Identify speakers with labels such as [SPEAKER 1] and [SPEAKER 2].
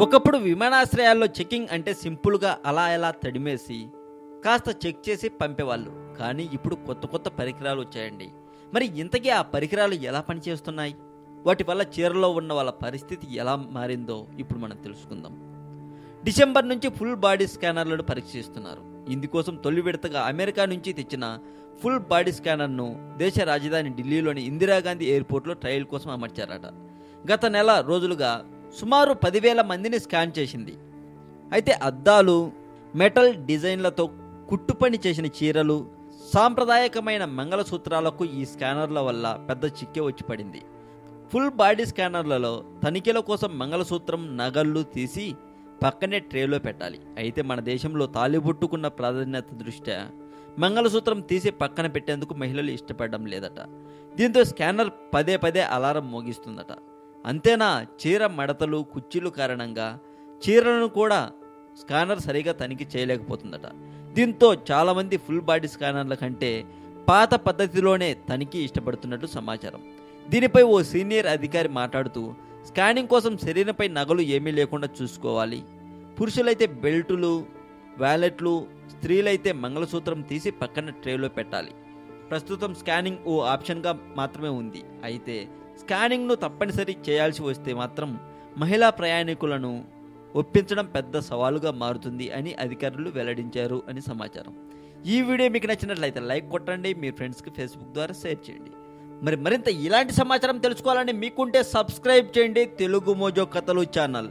[SPEAKER 1] ఒకప్పుడు విమానాశ్రయాల్లో చెకింగ్ అంటే సింపుల్గా అలా ఎలా తడిమేసి కాస్త చెక్ చేసి పంపేవాళ్ళు. కానీ ఇప్పుడు కొత్త కొత్త పరికరాలు వచ్చాయండి. మరి ఇంతకీ ఆ పరికరాలు ఎలా పనిచేస్తున్నాయి? వాటి వల్ల చీరలో ఉన్న వాళ్ళ పరిస్థితి ఎలా మారిందో ఇప్పుడు మనం తెలుసుకుందాం. డిసెంబర్ నుంచి ఫుల్ బాడీ స్కానర్లను పరీక్షిస్తున్నారు ఇందుకోసం తొలి విడతగా అమెరికా నుంచి తెచ్చిన ఫుల్ బాడీ స్కానర్ను దేశ రాజధాని ఢిల్లీలోని ఇందిరాగాంధీ ఎయిర్పోర్ట్లో ట్రయల్ కోసం అమర్చారట. గత నెల రోజులుగా సుమారు పదివేల మందిని స్కాన్ చేసింది. అయితే అద్దాలు మెటల్ డిజైన్లతో కుట్టుపని చేసిన చీరలు సాంప్రదాయకమైన మంగళసూత్రాలకు ఈ స్కానర్ల వల్ల పెద్ద చిక్కే వచ్చి పడింది. ఫుల్ బాడీ స్కానర్లలో తనిఖీల కోసం మంగళసూత్రం నగళ్ళు తీసి పక్కనే ట్రేలో పెట్టాలి. అయితే మన దేశంలో తాలిబుట్టుకున్న ప్రాధాన్యత దృష్ట్యా మంగళసూత్రం తీసి పక్కన పెట్టేందుకు మహిళలు ఇష్టపడడం లేదట. దీంతో స్కానర్ పదే పదే అలారం మోగిస్తుందట. అంతేనా చీర మడతలు కుర్చీలు కారణంగా? చీరలను కూడా స్కానర్ సరిగా తనిఖీ చేయలేకపోతుందట. దీంతో చాలామంది ఫుల్ బాడీ స్కానర్ల కంటే పాత పద్ధతిలోనే తనిఖీ ఇష్టపడుతున్నట్టు సమాచారం. దీనిపై ఓ సీనియర్ అధికారి మాట్లాడుతూ స్కానింగ్ కోసం శరీరంపై నగలు ఏమీ లేకుండా చూసుకోవాలి. పురుషులైతే బెల్టులు వ్యాలెట్లు స్త్రీలైతే మంగళసూత్రం తీసి పక్కన ట్రేలో పెట్టాలి. ప్రస్తుతం స్కానింగ్ ఓ ఆప్షన్గా మాత్రమే ఉంది. అయితే స్కానింగ్ను తప్పనిసరి చేయాల్సి వస్తే మాత్రం మహిళా ప్రయాణికులను ఒప్పించడం పెద్ద సవాలుగా మారుతుంది అని అధికారులు వెల్లడించారు అని సమాచారం. ఈ వీడియో మీకు నచ్చినట్లయితే లైక్ కొట్టండి మీ ఫ్రెండ్స్కి ఫేస్బుక్ ద్వారా షేర్ చేయండి. మరి మరింత ఇలాంటి సమాచారం తెలుసుకోవాలని మీకుంటే సబ్స్క్రైబ్ చేయండి తెలుగు మోజో కథలు ఛానల్.